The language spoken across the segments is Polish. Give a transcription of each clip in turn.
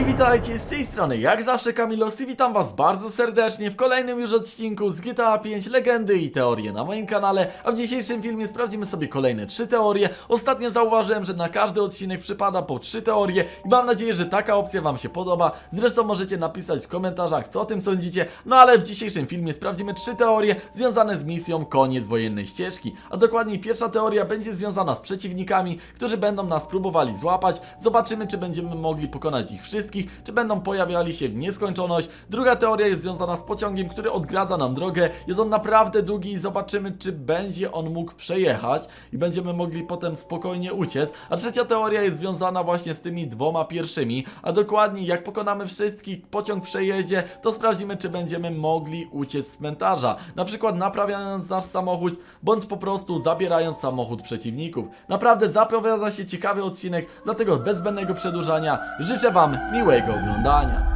Cześć witajcie z tej strony, jak zawsze Kamilos i witam was bardzo serdecznie w kolejnym już odcinku z GTA 5 Legendy i Teorie na moim kanale, a w dzisiejszym filmie sprawdzimy sobie kolejne trzy teorie. Ostatnio zauważyłem, że na każdy odcinek przypada po trzy teorie i mam nadzieję, że taka opcja wam się podoba. Zresztą możecie napisać w komentarzach, co o tym sądzicie, no ale w dzisiejszym filmie sprawdzimy trzy teorie związane z misją Koniec Wojennej Ścieżki, a dokładniej pierwsza teoria będzie związana z przeciwnikami, którzy będą nas próbowali złapać. Zobaczymy, czy będziemy mogli pokonać ich wszystkich, czy będą pojawiali się w nieskończoność. Druga teoria jest związana z pociągiem, który odgradza nam drogę. Jest on naprawdę długi i zobaczymy, czy będzie on mógł przejechać i będziemy mogli potem spokojnie uciec. A trzecia teoria jest związana właśnie z tymi dwoma pierwszymi, a dokładniej jak pokonamy wszystkich, pociąg przejedzie, to sprawdzimy, czy będziemy mogli uciec z cmentarza. Na przykład naprawiając nasz samochód, bądź po prostu zabierając samochód przeciwników. Naprawdę zapowiada się ciekawy odcinek, dlatego bez zbędnego przedłużania życzę Wam miłego oglądania.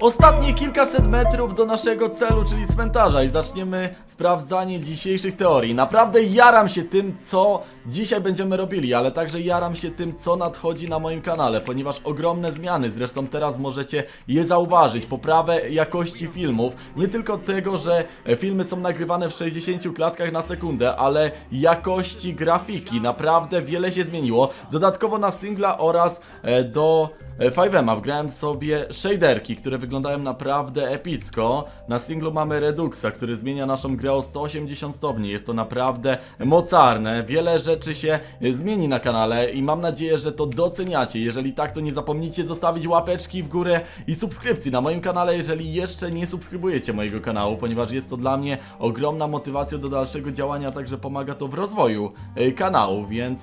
Ostatnie kilkaset metrów do naszego celu, czyli cmentarza i zaczniemy sprawdzanie dzisiejszych teorii. Naprawdę jaram się tym, co dzisiaj będziemy robili, ale także jaram się tym, co nadchodzi na moim kanale, ponieważ ogromne zmiany, zresztą teraz możecie je zauważyć, poprawę jakości filmów, nie tylko tego, że e, filmy są nagrywane w 60 klatkach na sekundę, ale jakości grafiki, naprawdę wiele się zmieniło. Dodatkowo na singla oraz e, do e, 5M'a wgrałem sobie shaderki, które wyglądają naprawdę epicko. Na singlu mamy Reduxa, który zmienia naszą grę o 180 stopni. Jest to naprawdę mocarne. Wiele rzeczy się e, zmieni na kanale i mam nadzieję, że to doceniacie. Jeżeli tak, to nie zapomnijcie zostawić łapeczki w górę i subskrypcji na moim kanale, jeżeli jeszcze nie subskrybujecie mojego kanału, ponieważ jest to dla mnie ogromna motywacja do dalszego działania, także pomaga to w rozwoju e, kanału, więc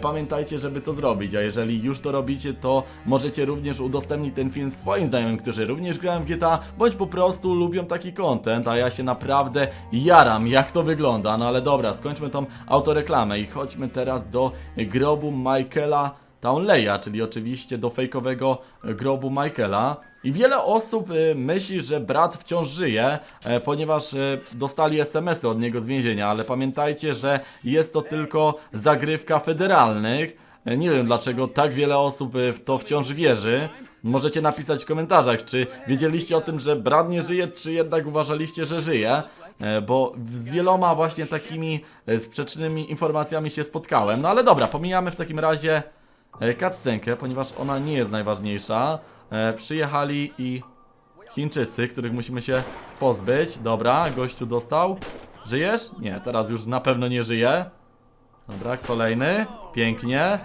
Pamiętajcie, żeby to zrobić, a jeżeli już to robicie, to możecie również udostępnić ten film swoim znajomym, którzy również grają w GTA, bądź po prostu lubią taki content, a ja się naprawdę jaram, jak to wygląda. No ale dobra, skończmy tą autoreklamę i chodźmy teraz do grobu Michaela Townleya, czyli oczywiście do fejkowego grobu Michaela. I wiele osób y, myśli, że brat wciąż żyje, e, ponieważ y, dostali SMS-y od niego z więzienia, ale pamiętajcie, że jest to tylko zagrywka federalnych. E, Nie wiem dlaczego tak wiele osób y, w to wciąż wierzy. Możecie napisać w komentarzach, czy wiedzieliście o tym, że brat nie żyje, czy jednak uważaliście, że żyje. E, Bo z wieloma właśnie takimi sprzecznymi informacjami się spotkałem. No ale dobra, pomijamy w takim razie cutscenkę, ponieważ ona nie jest najważniejsza. E, Przyjechali i Chińczycy, których musimy się pozbyć. Dobra, gościu dostał. Żyjesz? Nie, teraz już na pewno nie żyje. Dobra, kolejny. Pięknie.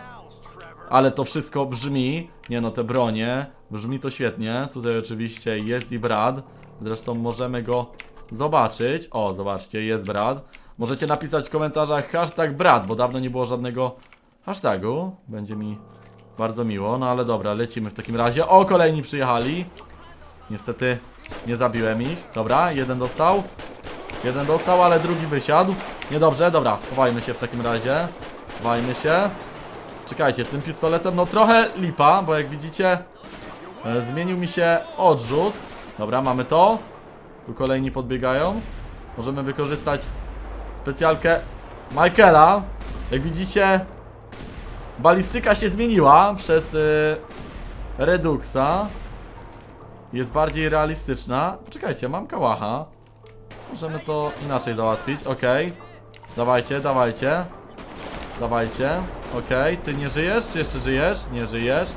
Ale to wszystko brzmi. Nie no, te bronie. Brzmi to świetnie. Tutaj oczywiście jest i brat. Zresztą możemy go zobaczyć. O, zobaczcie, jest brat. Możecie napisać w komentarzach hashtag brat, bo dawno nie było żadnego hashtagu. Będzie mi bardzo miło. No ale dobra, lecimy w takim razie. O, kolejni przyjechali. Niestety nie zabiłem ich. Dobra, jeden dostał. Jeden dostał, ale drugi wysiadł. Niedobrze, dobra, chowajmy się w takim razie. Chowajmy się. Czekajcie, z tym pistoletem, no trochę lipa, bo jak widzicie, e, zmienił mi się odrzut. Dobra, mamy to. Tu kolejni podbiegają. Możemy wykorzystać specjalkę Michaela. Jak widzicie, balistyka się zmieniła przez y, Reduxa. Jest bardziej realistyczna. Poczekajcie, mam kałacha. Możemy to inaczej załatwić, okej. Dawajcie, dawajcie. Dawajcie, okej. Ty nie żyjesz, czy jeszcze żyjesz? Nie żyjesz.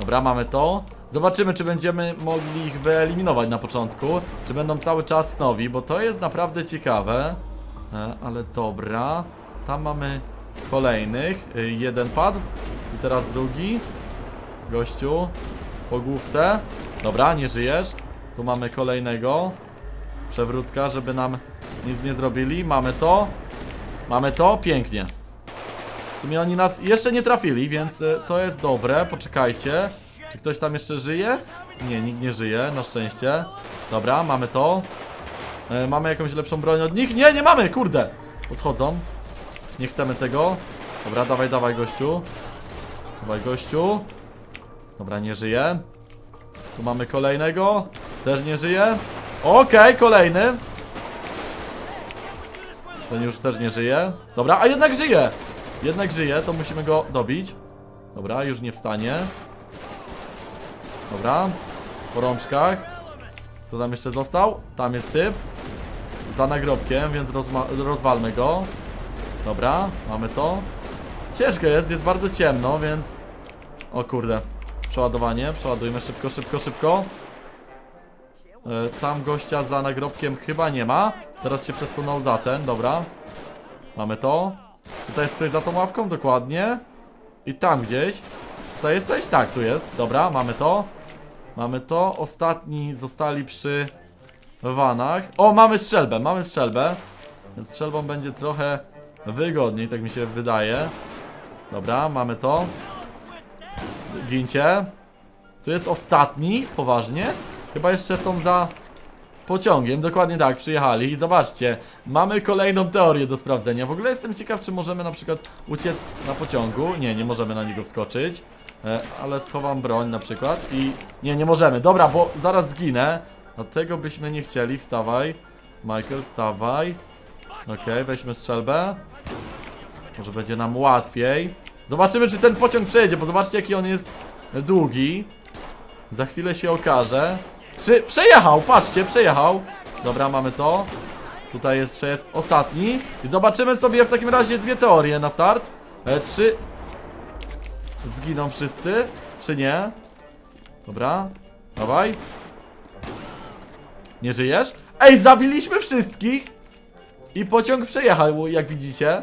Dobra, mamy to. Zobaczymy, czy będziemy mogli ich wyeliminować na początku. Czy będą cały czas nowi, bo to jest naprawdę ciekawe. E, ale dobra. Tam mamy kolejnych. Y, Jeden padł. I teraz drugi. Gościu. Po główce. Dobra, nie żyjesz. Tu mamy kolejnego. Przewrótka, żeby nam nic nie zrobili. Mamy to. Mamy to. Pięknie. W sumie oni nas jeszcze nie trafili, więc y, to jest dobre. Poczekajcie. Czy ktoś tam jeszcze żyje? Nie, nikt nie żyje, na szczęście. Dobra, mamy to. E, mamy jakąś lepszą broń od nich? Nie, nie mamy, kurde. Odchodzą. Nie chcemy tego. Dobra, dawaj, dawaj, gościu. Dawaj, gościu. Dobra, nie żyje. Tu mamy kolejnego. Też nie żyje. Okej, kolejny. Ten już też nie żyje. Dobra, a jednak żyje. Jednak żyje, to musimy go dobić. Dobra, już nie wstanie. Dobra. Po rączkach. Kto tam jeszcze został? Tam jest typ. Za nagrobkiem, więc rozwalmy go. Dobra, mamy to. Ciężko jest, jest bardzo ciemno, więc... O kurde. Przeładowanie, przeładujmy szybko, szybko, szybko. E, Tam gościa za nagrobkiem chyba nie ma. Teraz się przesunął za ten, dobra. Mamy to. Tutaj jest ktoś za tą ławką, dokładnie. I tam gdzieś. Tutaj jesteś? Tak, tu jest. Dobra, mamy to. Mamy to. Ostatni zostali przy vanach. O, mamy strzelbę, mamy strzelbę. Więc strzelbą będzie trochę wygodniej, tak mi się wydaje. Dobra, mamy to. Gincie. Tu jest ostatni, poważnie. Chyba jeszcze są za pociągiem, dokładnie tak, przyjechali i zobaczcie, mamy kolejną teorię do sprawdzenia. W ogóle jestem ciekaw, czy możemy na przykład uciec na pociągu. Nie, nie możemy na niego wskoczyć. E, ale schowam broń na przykład i... Nie, nie możemy, dobra, bo zaraz zginę. Dlatego byśmy nie chcieli, wstawaj. Michael, wstawaj. Okej, weźmy strzelbę. Może będzie nam łatwiej. Zobaczymy, czy ten pociąg przejedzie, bo zobaczcie, jaki on jest długi. Za chwilę się okaże. Czy przejechał? Patrzcie, przejechał. Dobra, mamy to. Tutaj jeszcze jest ostatni. I zobaczymy sobie w takim razie dwie teorie na start. E, czy zginą wszyscy, czy nie? Dobra, dawaj. Nie żyjesz? Ej, zabiliśmy wszystkich! I pociąg przejechał, jak widzicie.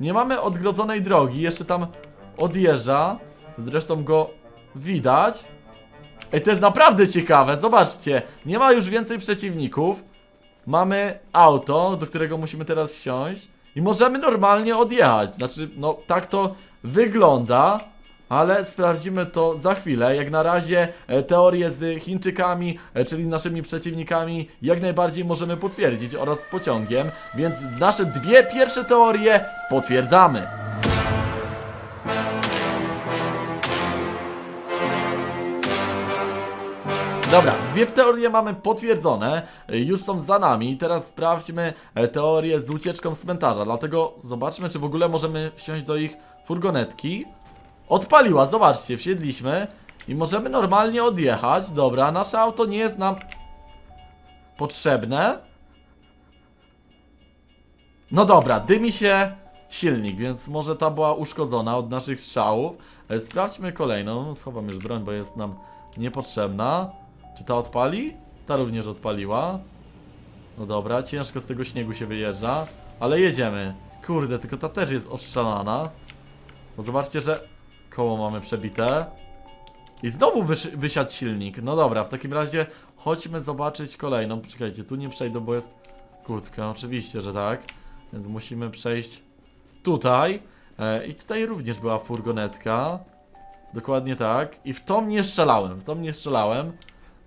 Nie mamy odgrodzonej drogi, jeszcze tam odjeżdża. Zresztą go widać. Ej, to jest naprawdę ciekawe, zobaczcie. Nie ma już więcej przeciwników. Mamy auto, do którego musimy teraz wsiąść. I możemy normalnie odjechać. Znaczy, no tak to wygląda. Ale sprawdzimy to za chwilę. Jak na razie e, teorie z Chińczykami, e, czyli naszymi przeciwnikami, jak najbardziej możemy potwierdzić oraz z pociągiem. Więc nasze dwie pierwsze teorie potwierdzamy. Dobra, dwie teorie mamy potwierdzone, y, już są za nami. Teraz sprawdźmy e, teorię z ucieczką z cmentarza. Dlatego zobaczmy, czy w ogóle możemy wsiąść do ich furgonetki. Odpaliła, zobaczcie, wsiedliśmy i możemy normalnie odjechać. Dobra, nasze auto nie jest nam potrzebne. No dobra, dymi się silnik, więc może ta była uszkodzona od naszych strzałów. E, Sprawdźmy kolejną. Schowam już broń, bo jest nam niepotrzebna. Czy ta odpali? Ta również odpaliła. No dobra, ciężko z tego śniegu się wyjeżdża. Ale jedziemy. Kurde, tylko ta też jest ostrzelana. Bo zobaczcie, że koło mamy przebite. I znowu wysiadł silnik. No dobra, w takim razie chodźmy zobaczyć kolejną. Poczekajcie, tu nie przejdę, bo jest kurtka. Oczywiście, że tak. Więc musimy przejść tutaj. E, I tutaj również była furgonetka. Dokładnie tak. I w tą nie strzelałem. W tą nie strzelałem.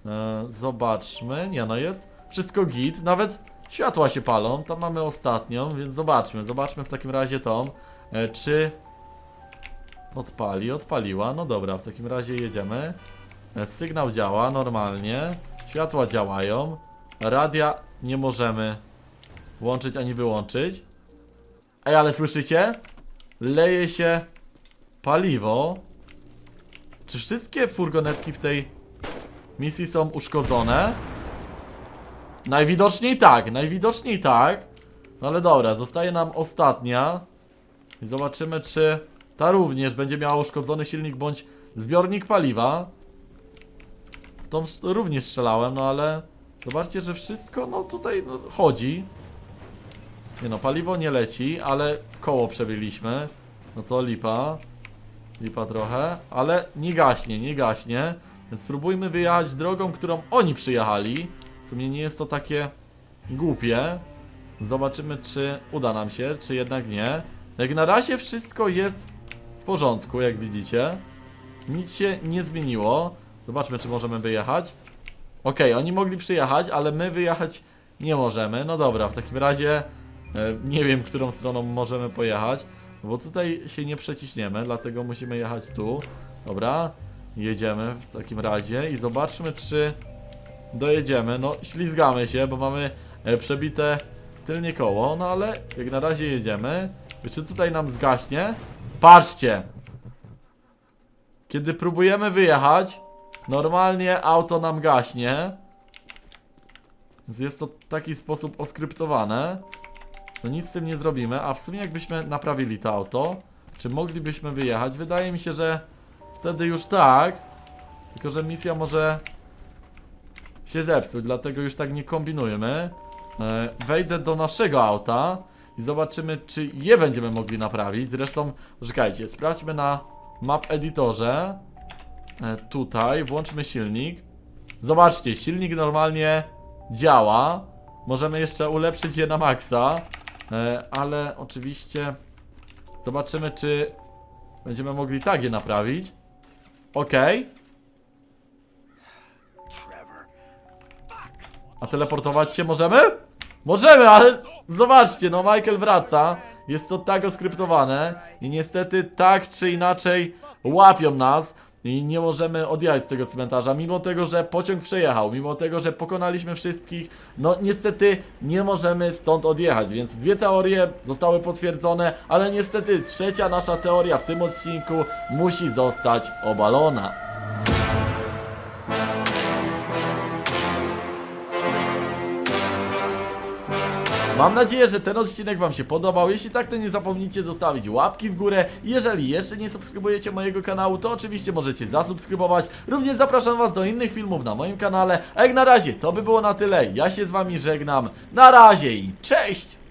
E, zobaczmy. Nie, no jest wszystko git. Nawet światła się palą. Tam mamy ostatnią, więc zobaczmy. Zobaczmy w takim razie tą. E, czy odpali? Odpaliła. No dobra, w takim razie jedziemy. E, sygnał działa normalnie. Światła działają. Radia nie możemy włączyć ani wyłączyć. Ej, ale słyszycie? Leje się paliwo. Czy wszystkie furgonetki w tej misji są uszkodzone? Najwidoczniej tak, najwidoczniej tak. No ale dobra, zostaje nam ostatnia. I zobaczymy, czy ta również będzie miała uszkodzony silnik bądź zbiornik paliwa. W tą również strzelałem, no ale zobaczcie, że wszystko no tutaj no, chodzi. Nie no, paliwo nie leci, ale koło przebyliśmy. No to lipa. Lipa trochę, ale nie gaśnie, nie gaśnie. Więc spróbujmy wyjechać drogą, którą oni przyjechali. W sumie nie jest to takie głupie. Zobaczymy, czy uda nam się, czy jednak nie. Jak na razie wszystko jest porządku, jak widzicie. Nic się nie zmieniło. Zobaczmy, czy możemy wyjechać. Okej, oni mogli przyjechać, ale my wyjechać nie możemy. No dobra, w takim razie e, nie wiem, którą stroną możemy pojechać. Bo tutaj się nie przeciśniemy, dlatego musimy jechać tu. Dobra, jedziemy w takim razie i zobaczmy, czy dojedziemy. No, ślizgamy się, bo mamy e, przebite tylnie koło, no ale jak na razie jedziemy. Czy tutaj nam zgaśnie? Patrzcie! kiedy próbujemy wyjechać, normalnie auto nam gaśnie. Więc jest to w taki sposób oskryptowane, że nic z tym nie zrobimy. A w sumie jakbyśmy naprawili to auto, czy moglibyśmy wyjechać? Wydaje mi się, że wtedy już tak. Tylko, że misja może się zepsuć, dlatego już tak nie kombinujemy. E, Wejdę do naszego auta i zobaczymy, czy je będziemy mogli naprawić. Zresztą, czekajcie, sprawdźmy na map editorze. E, Tutaj, włączmy silnik. Zobaczcie, silnik normalnie działa. Możemy jeszcze ulepszyć je na maksa. E, Ale oczywiście zobaczymy, czy będziemy mogli tak je naprawić. Okej. A teleportować się możemy? Możemy, ale zobaczcie, no Michael wraca. Jest to tak oskryptowane i niestety tak czy inaczej łapią nas i nie możemy odjechać z tego cmentarza, mimo tego, że pociąg przejechał, mimo tego, że pokonaliśmy wszystkich, no niestety nie możemy stąd odjechać, więc dwie teorie zostały potwierdzone, ale niestety trzecia nasza teoria w tym odcinku musi zostać obalona. Mam nadzieję, że ten odcinek Wam się podobał. Jeśli tak, to nie zapomnijcie zostawić łapki w górę. Jeżeli jeszcze nie subskrybujecie mojego kanału, to oczywiście możecie zasubskrybować. Również zapraszam Was do innych filmów na moim kanale. A jak na razie, to by było na tyle. Ja się z Wami żegnam. Na razie i cześć!